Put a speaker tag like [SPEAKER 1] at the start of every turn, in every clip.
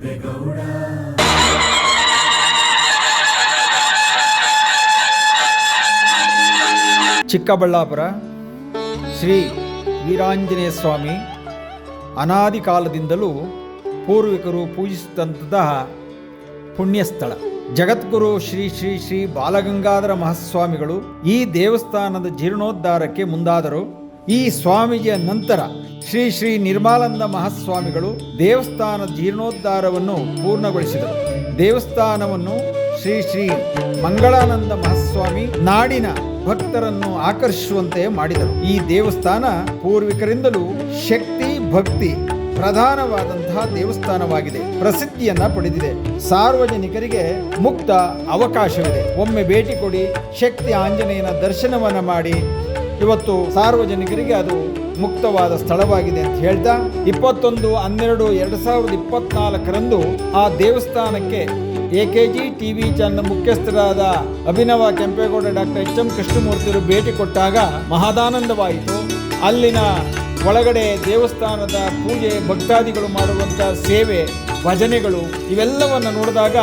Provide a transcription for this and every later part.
[SPEAKER 1] ಚಿಕ್ಕಬಳ್ಳಾಪುರ ಶ್ರೀ ವೀರಾಂಜನೇಯ ಸ್ವಾಮಿ ಅನಾದಿ ಕಾಲದಿಂದಲೂ ಪೂರ್ವಿಕರು ಪೂಜಿಸಿದಂತಹ ಪುಣ್ಯಸ್ಥಳ. ಜಗದ್ಗುರು ಶ್ರೀ ಶ್ರೀ ಶ್ರೀ ಬಾಲಗಂಗಾಧರ ಮಹಾಸ್ವಾಮಿಗಳು ಈ ದೇವಸ್ಥಾನದ ಜೀರ್ಣೋದ್ಧಾರಕ್ಕೆ ಮುಂದಾದರು. ಈ ಸ್ವಾಮೀಜಿಯ ನಂತರ ಶ್ರೀ ಶ್ರೀ ನಿರ್ಮಾಲಂದ ಮಹಾಸ್ವಾಮಿಗಳು ದೇವಸ್ಥಾನ ಜೀರ್ಣೋದ್ಧಾರವನ್ನು ಪೂರ್ಣಗೊಳಿಸಿದರು. ದೇವಸ್ಥಾನವನ್ನು ಶ್ರೀ ಶ್ರೀ ಮಂಗಳಾನಂದ ಮಹಾಸ್ವಾಮಿ ನಾಡಿನ ಭಕ್ತರನ್ನು ಆಕರ್ಷಿಸುವಂತೆ ಮಾಡಿದರು. ಈ ದೇವಸ್ಥಾನ ಪೂರ್ವಿಕರಿಂದಲೂ ಶಕ್ತಿ, ಭಕ್ತಿ ಪ್ರಧಾನವಾದಂತಹ ದೇವಸ್ಥಾನವಾಗಿದೆ. ಪ್ರಸಿದ್ಧಿಯನ್ನ ಪಡೆದಿದೆ. ಸಾರ್ವಜನಿಕರಿಗೆ ಮುಕ್ತ ಅವಕಾಶವಿದೆ. ಒಮ್ಮೆ ಭೇಟಿ ಕೊಡಿ, ಶಕ್ತಿ ಆಂಜನೇಯನ ದರ್ಶನವನ್ನ ಮಾಡಿ ಇವತ್ತು ಸಾರ್ವಜನಿಕರಿಗೆ ಅದು ಮುಕ್ತವಾದ ಸ್ಥಳವಾಗಿದೆ ಅಂತ ಹೇಳ್ತಾ, ಇಪ್ಪತ್ತೊಂದು ಹನ್ನೆರಡು ಎರಡು ಸಾವಿರದ ಇಪ್ಪತ್ನಾಲ್ಕರಂದು ಆ ದೇವಸ್ಥಾನಕ್ಕೆ A K G T V channel ಮುಖ್ಯಸ್ಥರಾದ ಅಭಿನವ ಕೆಂಪೇಗೌಡ ಡಾಕ್ಟರ್ ಎಚ್ ಎಂ ಕೃಷ್ಣಮೂರ್ತಿಯರು ಭೇಟಿ ಕೊಟ್ಟಾಗ ಮಹದಾನಂದವಾಯಿತು. ಅಲ್ಲಿನ ಒಳಗಡೆ ದೇವಸ್ಥಾನದ ಪೂಜೆ ಭಕ್ತಾದಿಗಳು ಮಾಡುವಂಥ ಸೇವೆ, ಭಜನೆಗಳು, ಇವೆಲ್ಲವನ್ನು ನೋಡಿದಾಗ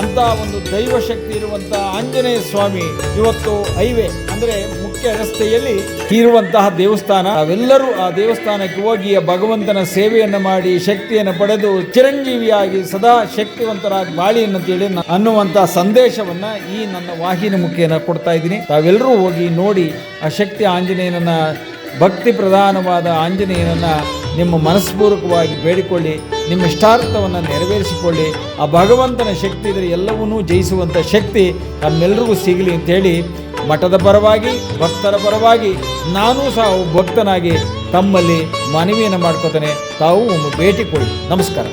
[SPEAKER 1] ಅಂತ ಒಂದು ದೈವ ಶಕ್ತಿ ಇರುವಂಥ ಆಂಜನೇಯ ಸ್ವಾಮಿ ಇವತ್ತು ಹೈವೇ ಅಂದರೆ ಮುಖ್ಯ ರಸ್ತೆಯಲ್ಲಿ ಇರುವಂತಹ ದೇವಸ್ಥಾನ. ಅವೆಲ್ಲರೂ ಆ ದೇವಸ್ಥಾನಕ್ಕೆ ಹೋಗಿ ಆ ಭಗವಂತನ ಸೇವೆಯನ್ನು ಮಾಡಿ ಶಕ್ತಿಯನ್ನು ಪಡೆದು ಚಿರಂಜೀವಿಯಾಗಿ ಸದಾ ಶಕ್ತಿವಂತರಾಗಿ ಬಾಳಿ ಅನ್ನುವಂತಹ ಅನ್ನುವಂಥ ಸಂದೇಶವನ್ನ ಈ ನನ್ನ ವಾಹಿನಿ ಮುಖೇನ ಕೊಡ್ತಾ ಇದ್ದೀನಿ. ತಾವೆಲ್ಲರೂ ಹೋಗಿ ನೋಡಿ ಆ ಶಕ್ತಿ ಆಂಜನೇಯನನ್ನ ಭಕ್ತಿ ಪ್ರಧಾನವಾದ ಆಂಜನೇಯನನ್ನು ನಿಮ್ಮ ಮನಸ್ಪೂರ್ವಕವಾಗಿ ಬೇಡಿಕೊಳ್ಳಿ, ನಿಮ್ಮ ಇಷ್ಟಾರ್ಥವನ್ನು ನೆರವೇರಿಸಿಕೊಳ್ಳಿ. ಆ ಭಗವಂತನ ಶಕ್ತಿ ಇದ್ರೆ ಎಲ್ಲವನ್ನೂ ಜಯಿಸುವಂಥ ಶಕ್ತಿ ತಮ್ಮೆಲ್ಲರಿಗೂ ಸಿಗಲಿ ಅಂತೇಳಿ ಮಠದ ಪರವಾಗಿ, ಭಕ್ತರ ಪರವಾಗಿ ನಾನೂ ಸಹ ಭಕ್ತನಾಗಿ ತಮ್ಮಲ್ಲಿ ಮನವಿಯನ್ನು ಮಾಡ್ಕೋತಾನೆ. ತಾವು ಭೇಟಿ ಕೊಡಿ. ನಮಸ್ಕಾರ.